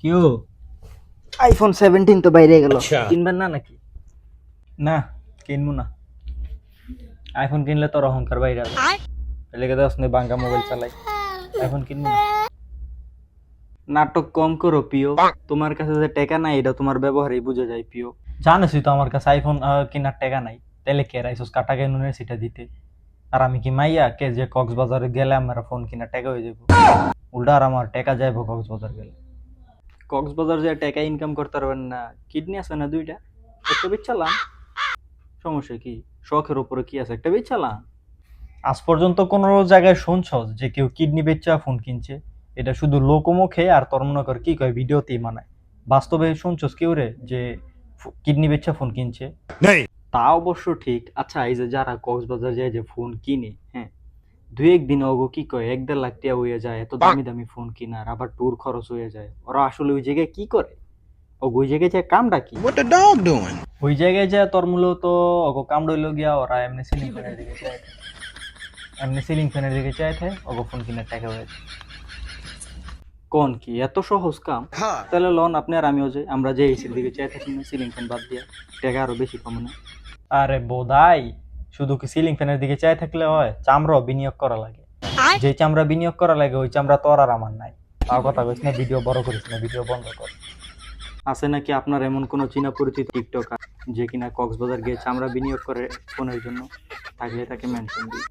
কিও iPhone seventeen তো বাইরে গেল। আচ্ছা। কিনবেন না নাকি? না কিনবো না। আইফোন কিনলে তোর অহংকার বাইরে আসবে লেগে দশ নে বাঙ্গা মোবাইল চালাই। আইফোন কিনবো না। নাটক কম করো পিও। তোমার কাছে যে টাকা নাই এটা তোমার ব্যবহারেই বুঝে যায় পিও। জানোসই তো আমার কাছে আইফোন কেনার টাকা নাই। তাহলে কে রাইসোস? কাটা কেন সেটা দিতে। আর আমি কি মাইয়া? কে যে কক্সবাজারে গেলে আমার ফোন কেনার টাকা হয়ে যাব উল্টা আর আমার টাকা যাইবো কক্সবাজার গেলে। কক্সবাজার যে টাকা ইনকাম করতে পারবেন না। কিডনি আছে না দুইটা? একটা বেচালাম সমস্যা কি? শখের উপরে কি আছে? একটা বেচালাম আজ পর্যন্ত কোনো জায়গায় শুনছ যে কেউ কিডনি বেচা ফোন কিনছে? এটা শুধু লোকমুখে আর তোর মনে কর কি কয় ভিডিওতেই মানায়। বাস্তবে শুনছস কেউ রে যে কিডনি বেচা ফোন কিনছে? তা অবশ্য ঠিক। আচ্ছা এই যে যারা কক্সবাজার যায় যে ফোন কিনে হ্যাঁ দুই একদিন ওগো কি কয়? এক দেড় লাখ টাকা হয়ে যায় এত দামি দামি ফোন কিনার আবার ট্যুর খরচ হয়ে যায়। ওরা আসলে ওই জায়গায় কি করে? ও ওই জায়গায় যায় কামটা কি? What the dog doing? ওই জায়গায় যায় তোর মূলত ওগো কাম গিয়া ওরা এমনি সিলিং ফ্যানের দিকে চায় এমনি সিলিং ফ্যানের দিকে চায় থাকে ওগো ফোন কিনার টাকা হয়ে কোন কি? এত সহজ কাম? তাহলে লন আপনি আর আমিও যাই আমরা যে এসির দিকে চাই থাকি না সিলিং ফ্যান বাদ দিয়া। টাকা আরও বেশি কমে না। আরে বোধাই! শুধু কি সিলিং ফ্যানের দিকে চাই থাকলে হয়? চামড়া বিনিয়োগ করা লাগে। যে চামড়া বিনিয়োগ করা লাগে ওই চামড়া তোর আর আমার নাই। তাও কথা কইস না ভিডিও বড় করিস না ভিডিও বন্ধ কর। আছে নাকি আপনার এমন কোনো চীনা পরিচিত টিকটকার যে কিনা কক্সবাজার গিয়ে চামড়া বিনিয়োগ করে ফোনের জন্য? থাকলে তাকে মেনশন দিই